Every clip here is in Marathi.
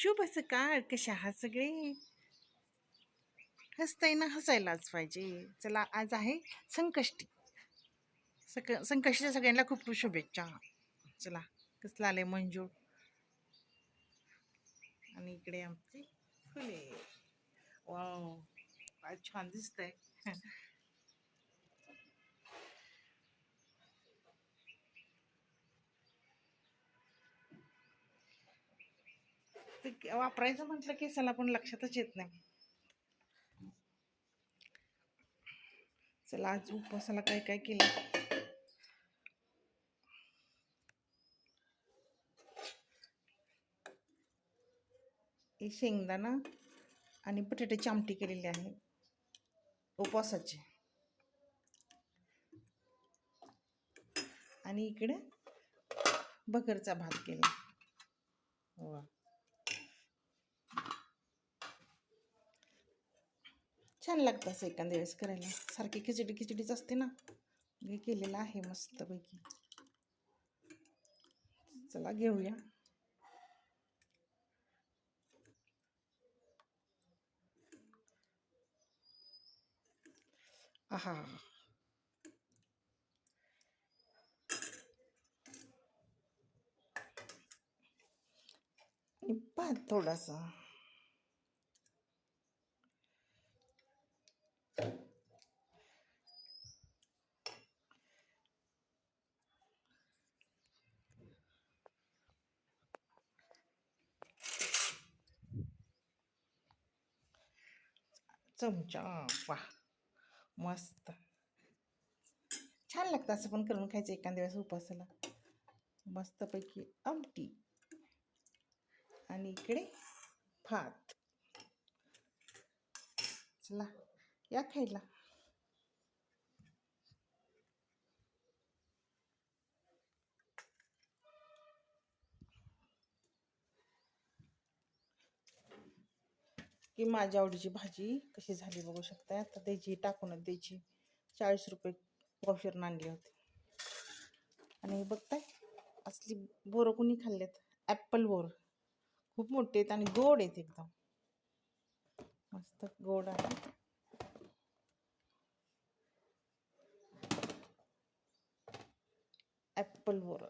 शुभ सकाळ कशा आहात सगळे हसताय ना हसायलाच पाहिजे. चला आज आहे संकष्टी. सक संकष्टीच्या सगळ्यांना खूप खूप शुभेच्छा. चला कसलं आलंय मंजूळ आणि इकडे आमचे फुले. वाव छान दिसतंय. ते वापरायचं म्हटलं की चला पण लक्षातच येत नाही. चला आज उपवासाला काय काय केलं? हे शेंगदाणा आणि बटाट्याची आमटी केलेली आहे. उपवासाची. आणि इकडे बकरचा भात केला. वा. छान लागतं असं एखाद्या वेळेस करायला. सारखी खिचडी खिचडीच असते ना. हे केलेलं आहे मस्तपैकी. चला घेऊया. आहा. आणि थोडासा. चमचा. वा. मस्त. छान लागतं असं पण करून खायचं एखाद्या वेळेस उपासाला. मस्तपैकी आमटी. आणि इकडे भात. चला या खायला. की माझ्या आवडीची भाजी कशी झाली बघू शकताय. आता द्यायची टाकूनच द्यायची. चाळीस रुपये पावशेरनं आणली होती. आणि बघताय असली बोरं कुणी खाल्लेत? ॲप्पल बोर. खूप मोठे आहेत आणि गोड आहेत एकदम. मस्त गोड आहे. ॲप्पल बोर.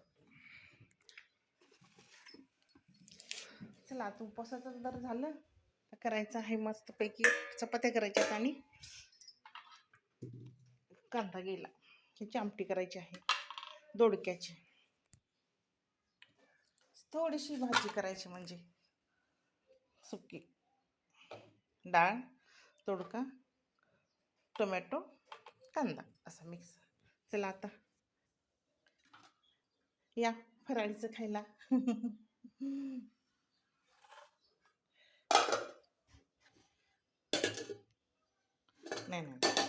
चला आता उपवासाचं जर झालं करायचं आहे मस्तपैकी. चपात्या करायच्यात आणि कांदा गेला. ह्याची आमटी करायची आहे. दोडक्याची. थोडीशी भाजी करायची म्हणजे. सुकी. डाळ तोडका टोमॅटो कांदा. असा मिक्स. चला आता. या फराळीचं खायला. 那种